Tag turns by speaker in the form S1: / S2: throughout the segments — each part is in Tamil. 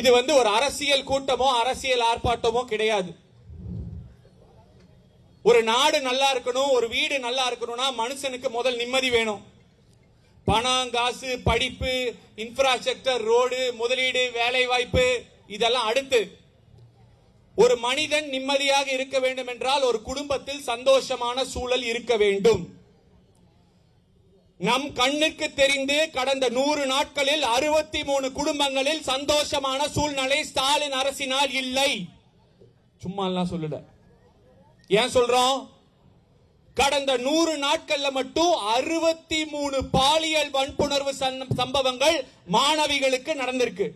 S1: இது வந்து ஒரு அரசியல் கூட்டமோ அரசியல் ஆர்ப்பாட்டமோ கிடையாது. ஒரு நாடு நல்லா இருக்கணும் ஒரு வீடு நல்லா இருக்கணும்னா மனுஷனுக்கு முதல் நிம்மதி வேணும். பணம் காசு படிப்பு இன்ஃப்ராஸ்ட்ரக்சர் ரோடு முதலீடு வேலை வாய்ப்பு இதெல்லாம் அடுத்து. ஒரு மனிதன் நிம்மதியாக இருக்க வேண்டும் என்றால் ஒரு குடும்பத்தில் சந்தோஷமான சூழல் இருக்க வேண்டும். நம் கண்ணுக்கு தெரிந்து கடந்த நூறு நாட்களில் அறுபத்தி மூணு குடும்பங்களில் சந்தோஷமான சூழ்நிலை ஸ்டாலின் அரசினால் இல்லை. சும்மா சொல்லல. ஏன் சொல்றோம்? கடந்த நூறு நாட்கள்ல மட்டும் அறுபத்தி மூணு பாலியல் வன்புணர்வு சம்பவங்கள் மாணவிகளுக்கு நடந்திருக்கு.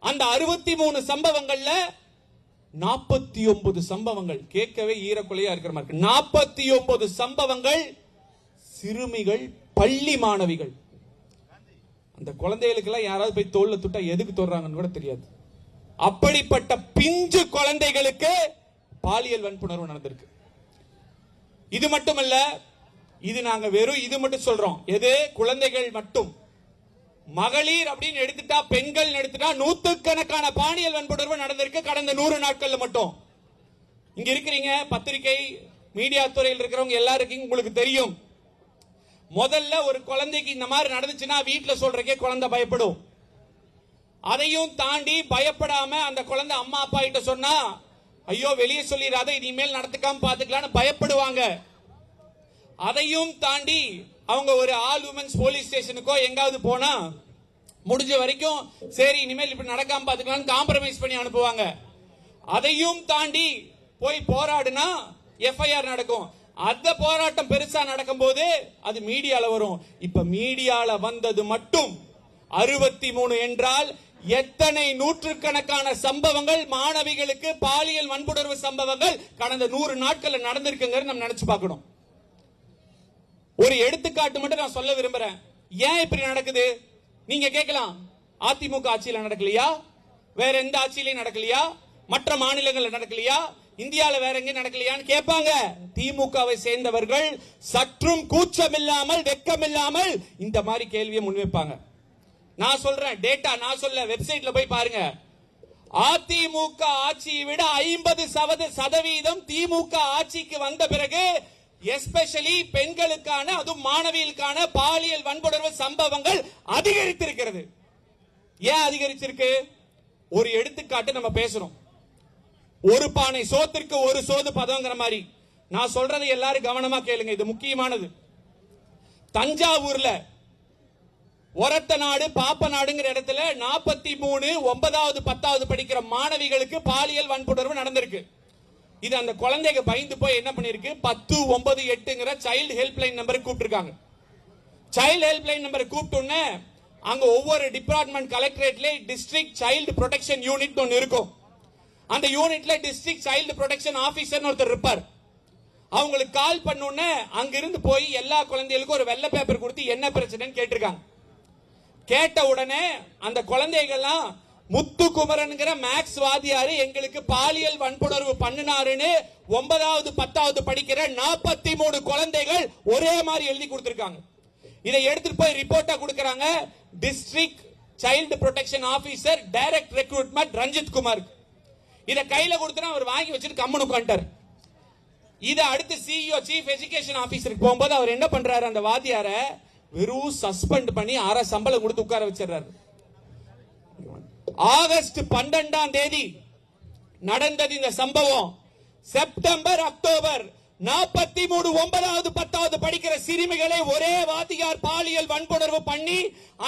S1: அந்த அறுபத்தி மூணு சம்பவங்கள்ல நாற்பத்தி ஒன்பது சம்பவங்கள் கேட்கவே ஈரக்குலையா இருக்கிற மாதிரி நாற்பத்தி ஒன்பது சம்பவங்கள் சிறுமிகள் பள்ளி மாணவிகள். அந்த குழந்தைகளுக்கெல்லாம் யாராவது போய் தோல்ல துட்டா எதுக்கு தொடுறாங்கன்னு கூட தெரியாது. அப்படிப்பட்ட பிஞ்சு குழந்தைகளுக்கு பாலியல் வன்புணர்வு நடந்திருக்கு. இது மட்டுமல்ல இது நாங்க வெறும் இது மட்டும் சொல்றோம். எது? குழந்தைகள் மட்டும். மகளிர் அப்படின்னு எடுத்துட்டா பெண்கள் எடுத்துட்டா நூத்துக்கணக்கான பாலியல் வன்புணர்வு நடந்திருக்கு கடந்த நூறு நாட்கள்ல மட்டும். இங்க இருக்கிறீங்க பத்திரிகை மீடியா துறையில் இருக்கிறவங்க எல்லாருக்கும் உங்களுக்கு தெரியும். முதல்ல ஒரு குழந்தைக்கு இந்த மாதிரி நடந்துச்சுன்னா வீட்டில் சொல்றக்கே குழந்தை பயப்படும். அதையும் தாண்டி பயப்படாம அந்த குழந்தை அம்மா அப்பா கிட்ட சொன்னா ஐயோ வெளியே சொல்லிடாத இனிமேல் நடத்துக்காம பாத்துக்கலாம்னு பயப்படுவாங்க. அதையும் தாண்டி அவங்க ஒரு ஆல் உமன்ஸ் போலீஸ் ஸ்டேஷனுக்கோ எங்காவது போனா முடிஞ்ச வரைக்கும் சரி இனிமேல் இப்படி நடக்காம பாத்துக்கலாம்னு காம்ப்ரமைஸ் பண்ணி அனுப்புவாங்க. அதையும் தாண்டி போய் போராடுனா எஃப்ஐஆர் நடக்கும். அந்த போராட்டம் பெருசா நடக்கும் போது அது மீடியால வரும். இப்ப மீடியால வந்தது மட்டும். அறுபத்தி மூணு என்றால் எத்தனை நூற்றுக்கணக்கான சம்பவங்கள் மாணவிகளுக்கு பாலியல் வன்புணர்வு சம்பவங்கள் கடந்த நூறு நாட்கள்ல நடந்திருக்குங்கிறது நம்ம நினைச்சு பார்க்கணும். ஒரு எடுத்துக்காட்டு மட்டும் நான் சொல்ல விரும்புறேன். ஏன் இப்படி நடக்குது? நீங்க கேட்கலாம். அதிமுக ஆட்சியில நடக்கலையா? வேற எந்த ஆட்சியிலையும் நடக்கலையா? மற்ற மாநிலங்களில் நடக்கலையா? இந்தியாவில் வேற எங்கேயும் நடக்கலையான்னு கேட்பாங்க. திமுகவை சேர்ந்தவர்கள் சற்றும் கூச்சமில்லாமல் வெக்கமில்லாமல் இந்த மாதிரி கேள்வியை முன்வைப்பாங்க. நான் சொல்றேன் டேட்டா நான் சொல்ல வெப்சைட்ல போய் பாருங்க. அதிமுக ஆட்சியை விட ஐம்பது சதவீதம் திமுக ஆட்சிக்கு வந்த பிறகு எஸ்பெஷலி பெண்களுக்கான அதுவும் மாணவிகளுக்கான பாலியல் வன்புணர்வு சம்பவங்கள் அதிகரித்திருக்கிறது. ஏன் அதிகரிச்சிருக்கு? ஒரு எடுத்துக்காட்டு நம்ம பேசுறோம். ஒரு பானை சோத்திற்கு ஒரு சோது பதங்கிற மாதிரி. நான் சொல்றதை எல்லாரும் கவனமா கேளுங்க இது முக்கியமானது. தஞ்சாவூர்ல ஒரத்த நாடு பாப்ப நாடுங்கிற இடத்துல நாற்பத்தி மூணு ஒன்பதாவது பத்தாவது படிக்கிற மாணவிகளுக்கு பாலியல் வன்புணர்வு நடந்திருக்கு. இது அந்த குழந்தைங்க பயந்து போய் என்ன பண்ணிருக்கு பத்து ஒன்பது எட்டுங்கிற சைல்டு ஹெல்ப்லைன் நம்பர் கூப்பிட்டுருக்காங்க. சைல்டு ஹெல்ப்லைன் நம்பர் கூப்பிட்டோன்னே அங்க ஒவ்வொரு டிபார்ட்மெண்ட் கலெக்டரேட்ல டிஸ்ட்ரிக்ட் சைல்டு ப்ரொடெக்ஷன் யூனிட் ஒன்று இருக்கும். அந்த யூனிட்ல டிஸ்ட்ரிக்ட் சைல்டு ப்ரொடெக்ஷன் ஆபீசர் ஒருத்தர் இருப்பார். அவங்களுக்கு கால் பண்ணோன்னே அங்கிருந்து போய் எல்லா குழந்தைகளுக்கும் ஒரு வெள்ளை பேப்பர் கொடுத்து என்ன பிரச்சனைன்னு கேட்டிருக்காங்க. கேட்ட உடனே அந்த குழந்தைகள்லாம் முத்துக்குமரனுங்கிற மேக்ஸ் வாதியாரு எங்களுக்கு பாலியல் வன்புணர்வு பண்ணினாருன்னு ஒன்பதாவது பத்தாவது படிக்கிற நாற்பத்தி மூணு குழந்தைகள் ஒரே மாதிரி எழுதி கொடுத்துருக்காங்க. இதை எடுத்துட்டு போய் ரிப்போர்ட்டா கொடுக்கறாங்க district child protection officer direct recruitment Ranjith Kumar இதை கையில கொடுத்தா அவர் வாங்கி வச்சுட்டு கம்மனு உட்காந்துட்டார். இதை அடுத்து சிஇஓ சீஃப் எஜுகேஷன் ஆபீசருக்கு போகும்போது அவர் என்ன பண்றாரு? அந்த வாத்தியார வெறும் சஸ்பெண்ட் பண்ணி அரை சம்பளம் கொடுத்து உட்கார வச்சிடுறாரு. ஆகஸ்ட் பன்னெண்டாம் தேதி நடந்தது இந்த சம்பவம். செப்டம்பர் அக்டோபர் நாற்பத்தி மூணு ஒன்பதாவது பத்தாவது படிக்கிற சிறுமிகளை ஒரே வாத்தியார் பாலியல் வன்புணர்வு பண்ணி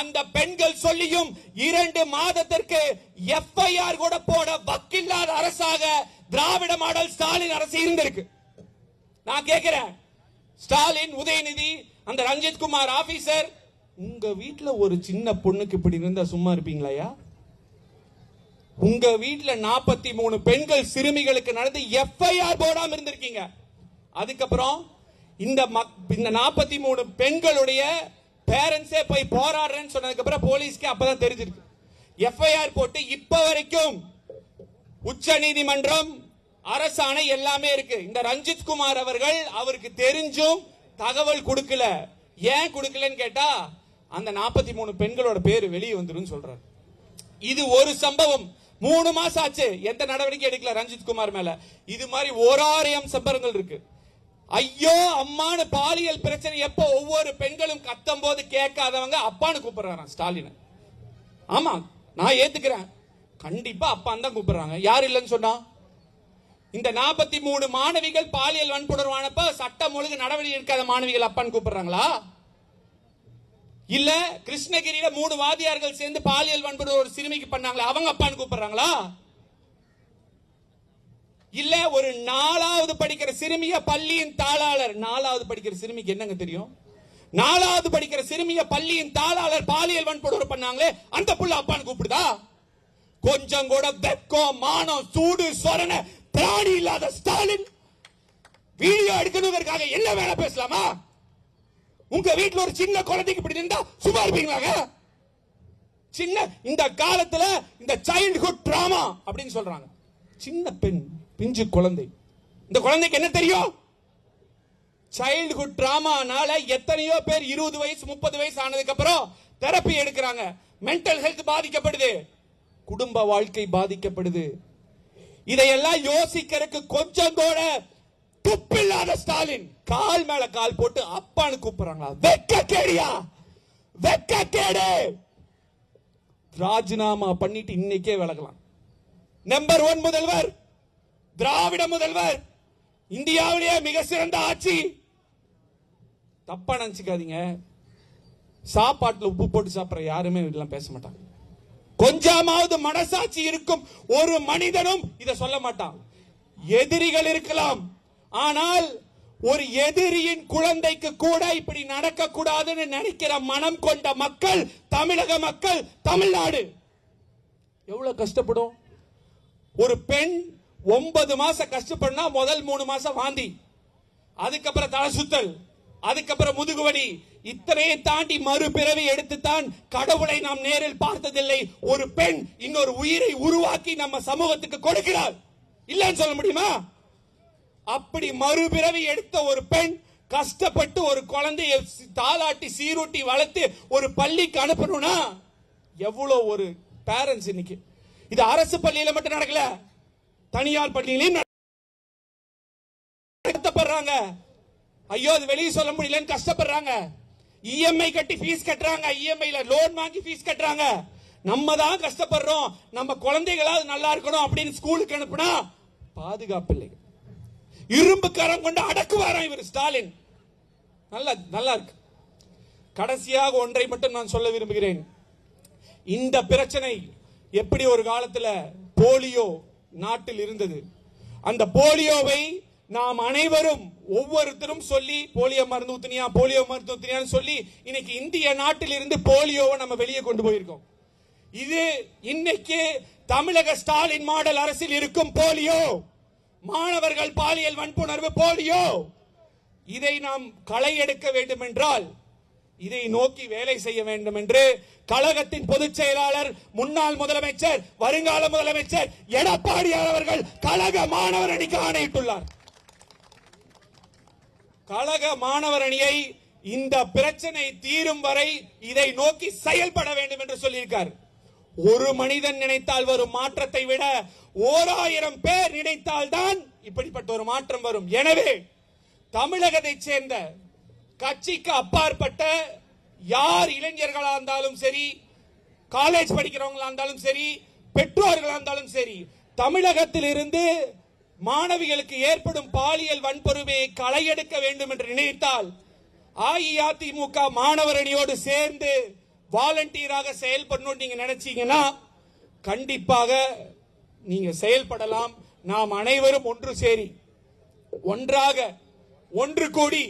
S1: அந்த பெண்கள் சொல்லியும் இரண்டு மாதத்திற்கு எஃப்ஐஆர் கூட போட வக்கில்லாத அரசாக திராவிட மாடல் ஸ்டாலின் அரசு இருந்திருக்கு. நான் கேட்கிறேன் ஸ்டாலின் உதயநிதி அந்த ரஞ்சித் குமார் ஆபீசர் உங்க வீட்டுல ஒரு சின்ன பொண்ணுக்கு இப்படி இருந்தா சும்மா இருப்பீங்களாயா உங்க வீட்டுல நாற்பத்தி மூணு பெண்கள் சிறுமிகளுக்கு நடந்து எஃப்ஐஆர் போடாம இருந்திருக்கீங்க. அதுக்கப்புறம் இந்த மக்- இந்த நாற்பத்தி மூணு பெண்களுடைய பேரண்ட்ஸே போய் போராடுறேன்னு சொன்னதுக்கு அப்புறம் போலீஸ்க்கு அப்பதான் தெரிஞ்சிருக்கு. எஃப்ஐஆர் போட்டு இப்ப வரைக்கும் உச்ச நீதிமன்றம் அரசாணை எல்லாமே இருக்கு. இந்த ரஞ்சித் குமார் அவர்கள் அவருக்கு தெரிஞ்சும் தகவல் கொடுக்கல. ஏன் கொடுக்கலன்னு கேட்டா அந்த நாற்பத்தி மூணு பெண்களோட பேர் வெளியே வந்துடும் சொல்றாரு. இது ஒரு சம்பவம். மூணு மாசம் ஆச்சு. எந்த நடவடிக்கை எடுக்கல ரஞ்சித் குமார் மேல. இது மாதிரி ஓராயிரம் சம்பவங்கள் இருக்கு. ஐயோ அம்மானு பாலியல் பிரச்சனை எப்போ ஒவ்வொரு பெண்களும் கத்தும் போது கேட்காதவங்க அப்பான்னு கூப்பிடுறாராம் ஸ்டாலின். ஆமா நான் ஏத்துக்கிறேன். கண்டிப்பா அப்பான்னு தான் கூப்பிடுறாங்க. யார் இல்லைன்னு சொன்னா? இந்த நாற்பத்தி மூணு மாணவிகள் பாலியல் வன்புணர்வானப்ப சட்டம் ஒழுங்கு நடவடிக்கை எடுக்காத மாணவிகள் அப்பான்னு கூப்பிடுறாங்களா? இல்ல கிருஷ்ணகிரியில மூணு வாதியார்கள் சேர்ந்து பாலியல் வன்புணர்வு ஒரு சிறுமிக்கு பண்ணாங்களா அவங்க அப்பான்னு கூப்பிடுறாங்களா? இல்ல ஒரு நாலாவது படிக்கிற சிறுமிய பள்ளியின் தாளாளர். நாலாவது படிக்கிற சிறுமிக்கு என்னங்க தெரியும்? நாலாவது படிக்கிற சிறுமிய பள்ளியின் தாளாளர் பாலியல் வன்புணர்வு பண்ணாங்களே அந்த புள்ள அப்பான்னு கூப்பிடுதா? கொஞ்சம் கூட வெக்கம் மானம் சூடு சொரண பிராணி இல்லாத ஸ்டாலின். வீடியோ எடுக்கணுங்கிறதுக்காக என்ன வேலை பேசலாமா? உங்க வீட்டுல ஒரு சின்ன குழந்தைக்கு இப்படி இருந்தா சும்மா இருப்பீங்களாங்க? சின்ன இந்த காலத்துல இந்த சைல்ட்ஹுட் டிராமா அப்படின்னு சொல்றாங்க. சின்ன பெண். பிஞ்சு குழந்தை. இந்த குழந்தைக்கு என்ன தெரியும்? சைல்டுஹுட் டிராமானால எத்தனையோ பேர் இருபது வயசு முப்பது வயசு ஆனதுக்கு அப்புறம் தெரப்பி எடுக்கிறாங்க. மென்டல் ஹெல்த் பாதிக்கப்படுது. குடும்ப வாழ்க்கை பாதிக்கப்படுது. இதையெல்லாம் யோசிக்கிறதுக்கு கொஞ்சம் கூட துப்பில்லாத ஸ்டாலின். கால் மேல கால் போட்டு அப்பான்னு கூப்பிடுறாங்களா? வெக்க கேடியா? வெக்க கேடு? ராஜினாமா பண்ணிட்டு இன்னைக்கே விலகலாம். நம்பர் ஒன் முதல்வர் திராவிட முதல்வர் இந்தியாவிலேயே மிக சிறந்த ஆட்சி. தப்பா நினைச்சுக்காதீங்க. சாப்பாட்டுல உப்பு போட்டு சாப்பிடுற யாருமே இதெல்லாம் பேச மாட்டாங்க. கொஞ்சமாவது மனசாட்சி இருக்கும் ஒரு மனிதனும் இதை சொல்ல மாட்டான். எதிரிகள் இருக்கலாம். ஆனால் ஒரு எதிரியின் குழந்தைக்கு கூட இப்படி நடக்க கூடாதுன்னு நினைக்கிற மனம் கொண்ட மக்கள் தமிழக மக்கள் தமிழ்நாடு. எவ்வளவு கஷ்டப்படும்? ஒரு பெண் ஒன்பது மாசம் கஷ்டப்படனா முதல் மூணு மாசம் வாந்தி. அதுக்கப்புறம் தலை சுத்தல். அதுக்கப்புறம் முதுகுவலி. இத்தனையை தாண்டி மறுபிறவி எடுத்துத்தான் கடவுளை நாம் நேரில் பார்த்ததில்லை. ஒரு பெண் இன்னொரு உயிரை உருவாக்கி நம்ம சமூகத்துக்கு கொடுக்கிறார் இல்லைன்னு சொல்ல முடியுமா? அப்படி மறுபிறவி எடுத்த ஒரு பெண் கஷ்டப்பட்டு ஒரு குழந்தைய தாளாட்டி சீரூட்டி வளர்த்து ஒரு பள்ளிக்கு அனுப்பணும்னா எவ்வளோ ஒரு பேரண்ட்ஸ் இன்னைக்கு. இது அரசு பள்ளியில மட்டும் நடக்கல. தனியார் பள்ளியிலையும் நடத்தப்படுறாங்க. ஐயோ அது வெளியே சொல்ல முடியலன்னு கஷ்டப்படுறாங்க. இஎம்ஐ கட்டி ஃபீஸ் கட்டுறாங்க. இஎம்ஐல லோன் வாங்கி ஃபீஸ் கட்டுறாங்க. நம்ம தான் கஷ்டப்படுறோம். நம்ம குழந்தைகளாவது நல்லா இருக்கணும் அப்படின்னு ஸ்கூலுக்கு அனுப்புனா பாதுகாப்பு இல்லை. இரும்பு கரம் கொண்டு அடக்குவாராம் இவர் ஸ்டாலின். நல்லா நல்லா இருக்கு. கடைசியாக ஒன்றை மட்டும் நான் சொல்ல விரும்புகிறேன். இந்த பிரச்சனை எப்படி ஒரு காலத்துல போலியோ நாட்டில் இருந்தது. அந்த போலியோவை நாம் அனைவரும் ஒவ்வொருத்தரும் சொல்லி போலியோ மருந்து ஊத்தினியா போலியோ மருந்து ஊத்தினியான்னு சொல்லி இன்னைக்கு இந்திய நாட்டில் இருந்து போலியோவை நம்ம வெளியே கொண்டு போயிருக்கோம். இது இன்னைக்கு தமிழக ஸ்டாலின் மாடல் அரசில் இருக்கும் போலியோ. மாணவர்கள் பாலியல் வன்புணர்வு போலியோ. இதை நாம் களை எடுக்க வேண்டும் என்றால் இதை நோக்கி வேலை செய்ய வேண்டும் என்று கழகத்தின் பொதுச் செயலாளர் முன்னாள் முதலமைச்சர் வருங்கால முதலமைச்சர் எடப்பாடியார் அவர்கள் கழக மாணவர் அணிக்கு ஆணையிட்டுள்ளார். கழக மாணவர் அணியை இந்த பிரச்சனை தீரும் வரை இதை நோக்கி செயல்பட வேண்டும் என்று சொல்லியிருக்கார். ஒரு மனிதன் நினைத்தால் வரும் மாற்றத்தை விட ஓராயிரம் பேர் நினைத்தால் தான் இப்படிப்பட்ட ஒரு மாற்றம் வரும். எனவே தமிழகத்தைச் சேர்ந்த கட்சிக்கு அப்பாற்பட்ட யார் இளைஞர்களா இருந்தாலும் சரி காலேஜ் படிக்கிறவங்களா இருந்தாலும் சரி பெற்றோர்களா இருந்தாலும் சரி தமிழகத்தில் இருந்து மாணவிகளுக்கு ஏற்படும் பாலியல் வன்பொருமையை களையெடுக்க வேண்டும் என்று நினைத்தால் அஇஅதிமுக மாணவர் அணியோடு சேர்ந்து வாலண்டியராக செயல்படணும் நீங்க நினைச்சீங்கன்னா கண்டிப்பாக நீங்க செயல்படலாம். நாம் அனைவரும் ஒன்று சேரி ஒன்றாக ஒன்று கூடி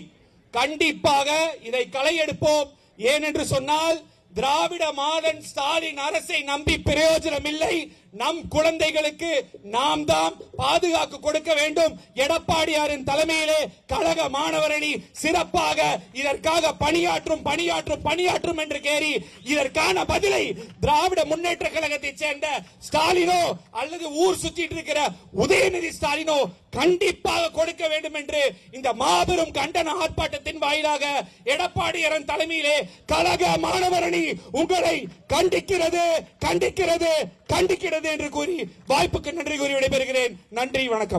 S1: கண்டிப்பாக இதை களையெடுப்போம் ஏனென்று சொன்னால் திராவிட மாதன் ஸ்டாலின் அரசை நம்பி பிரயோஜனம் இல்லை நம் குழந்தைகளுக்கு நாம் தான் பாதுகாப்பு கொடுக்க வேண்டும். எடப்பாடியாரின் தலைமையிலே கழக மாணவரணி சிறப்பாக இதற்காக பணியாற்றும் பணியாற்றும் பணியாற்றும் என்று கேறி இதற்கான பதிலை திராவிட முன்னேற்ற கழகத்தை சேர்ந்த ஸ்டாலினோ அல்லது ஊர் சுற்றிட்டு இருக்கிற உதயநிதி ஸ்டாலினோ கண்டிப்பாக கொடுக்க வேண்டும் என்று இந்த மாபெரும் கண்டன ஆர்ப்பாட்டத்தின் வாயிலாக எடப்பாடியாரன் தலைமையிலே கழக மாணவரணி உங்களை கண்டிக்கிறது கண்டிக்கிறது கண்டிக்கிறது. என்று கூறி வாய்ப்புக்கு நன்றி கூறி விடைபெறுகிறேன். நன்றி வணக்கம்.